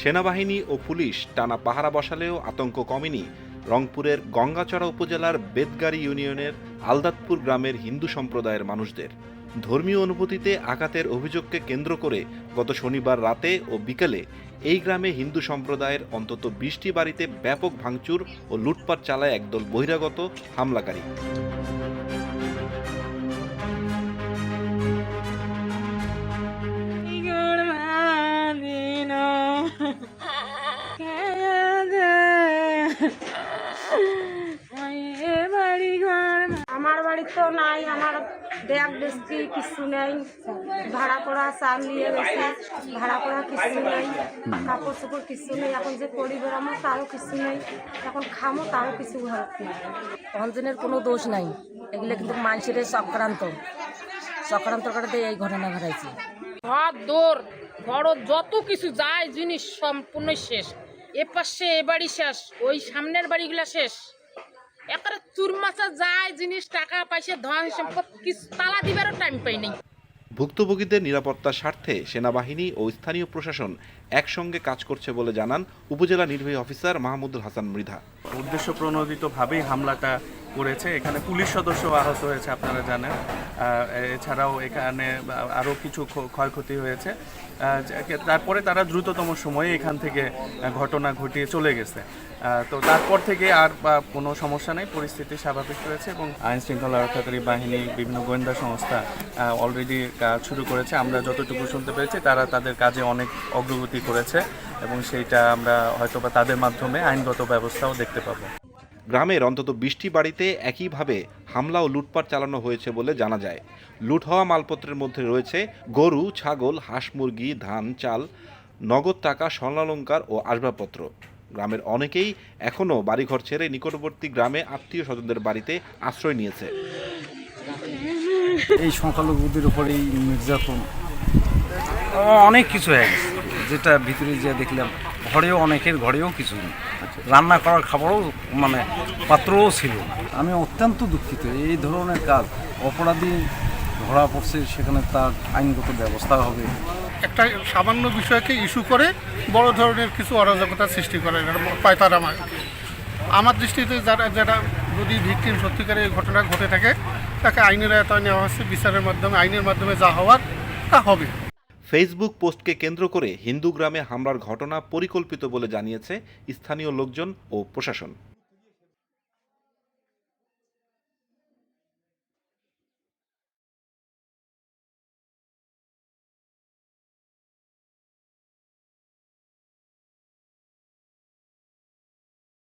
সেনাবাহিনী ও পুলিশ টানা পাহারা বসালেও আতঙ্ক কমেনি। রংপুরের গঙ্গাচড়া উপজেলার বেদগাড়ি ইউনিয়নের আলদাতপুর গ্রামের হিন্দু সম্প্রদায়ের মানুষদের। ধর্মীয় অনুভূতিতে আঘাতের অভিযোগকে কেন্দ্র করে গত শনিবার রাতে ও বিকেলে এই গ্রামে হিন্দু সম্প্রদায়ের অন্তত বিশটি বাড়িতে ব্যাপক ভাঙচুর ও লুটপাট চালায় একদল বহিরাগত হামলাকারী। আমার বাড়ি তো নাই আমার ব্যাগ ডেস্কি কিছু নেই। ভাড়া করা চাল নিয়ে গেছে ভাড়া করা কিছু নেই কাপড় চোপড় কিছু নেই এখন যে করি বেড়ামো তারও কিছু নেই এখন খামো তারও কিছু ঘর নেই। অঞ্জনের কোনো দোষ নাই এগুলো কিন্তু মানুষের চক্রান্ত। চক্রান্ত করতে এই ঘটনা ঘটাইছে। ঘর দৌড় বড় যত কিছু যায় জিনিস সম্পূর্ণ শেষ। এ পাশে এ বাড়ি শেষ ওই সামনের বাড়িগুলা শেষ। একেবারে চুরমাচা যায় জিনিস টাকা পয়সা ধন সম্পদ কিছু তালা দিবারও টাইম পাই নাই। ভুক্তভোগীদের নিরাপত্তার স্বার্থে সেনাবাহিনী ও স্থানীয় প্রশাসন একসঙ্গে কাজ করছে বলে জানান উপজেলা নির্বাহী অফিসার মাহমুদুল হাসান মৃধা। উদ্দেশ্য প্রণোদিতভাবেই হামলাটা করেছে। এখানে পুলিশ সদস্য আহত হয়েছে আপনারা জানেন। এছাড়াও এখানে আরও কিছু ক্ষয়ক্ষতি হয়েছে। তারপরে তারা দ্রুততম সময়ে এখান থেকে ঘটনা ঘটিয়ে চলে গেছে। তো তারপর থেকে আর বা, কোনো সমস্যা নেই পরিস্থিতি স্বাভাবিক রয়েছে এবং আইন শৃঙ্খলা রক্ষাকারী বাহিনী বিভিন্ন গোয়েন্দা সংস্থা অলরেডি কাজ শুরু করেছে। আমরা যতটুকু শুনতে পেরেছি তারা তাদের কাজে অনেক অগ্রগতি করেছে এবং সেইটা আমরা হয়তোবা তাদের মাধ্যমে আইনগত ব্যবস্থাও দেখতে পাবো। গ্রামের অন্তত বিশটি বাড়িতে একইভাবে হামলা ও লুটপাট চালানো হয়েছে বলে জানা যায়। লুট হওয়া মালপত্রের মধ্যে রয়েছে গরু, ছাগল, হাঁস মুরগি, ধান, চাল, নগদ টাকা, স্বর্ণালঙ্কার ও আসবাবপত্র। গ্রামের অনেকেই এখনও বাড়িঘর ছেড়ে নিকটবর্তী গ্রামে আত্মীয় স্বজনদের বাড়িতে আশ্রয় নিয়েছে। এই সংখ্যালঘুদের উপর এই নির্যাতন অনেক কিছু হয়ে গেছে। যেটা ভিতরে যে দেখলাম। ঘরেও অনেকের ঘরেও কিছু নেই। রান্না করার খাবারও মানে পাত্রও ছিল আমি অত্যন্ত দুঃখিত। এই ধরনের কাজ অপরাধী ধরা পড়ছে সেখানে তার আইনগত ব্যবস্থা হবে। একটা সামান্য বিষয়কে ইস্যু করে বড় ধরনের কিছু অরাজকতা সৃষ্টি করে পায়তারা আমার আমার দৃষ্টিতে যারা যারা যদি ভিকটিম সত্যিকারের এই ঘটনা ঘটে থাকে তাকে আইনের আয়তায় নেওয়া হচ্ছে বিচারের মাধ্যমে আইনের মাধ্যমে যা হওয়ার তা হবে। ফেসবুক পোস্টকে কেন্দ্র করে হিন্দু গ্রামে হামলার ঘটনা পরিকল্পিত বলে জানিয়েছে স্থানীয় লোকজন ও প্রশাসন।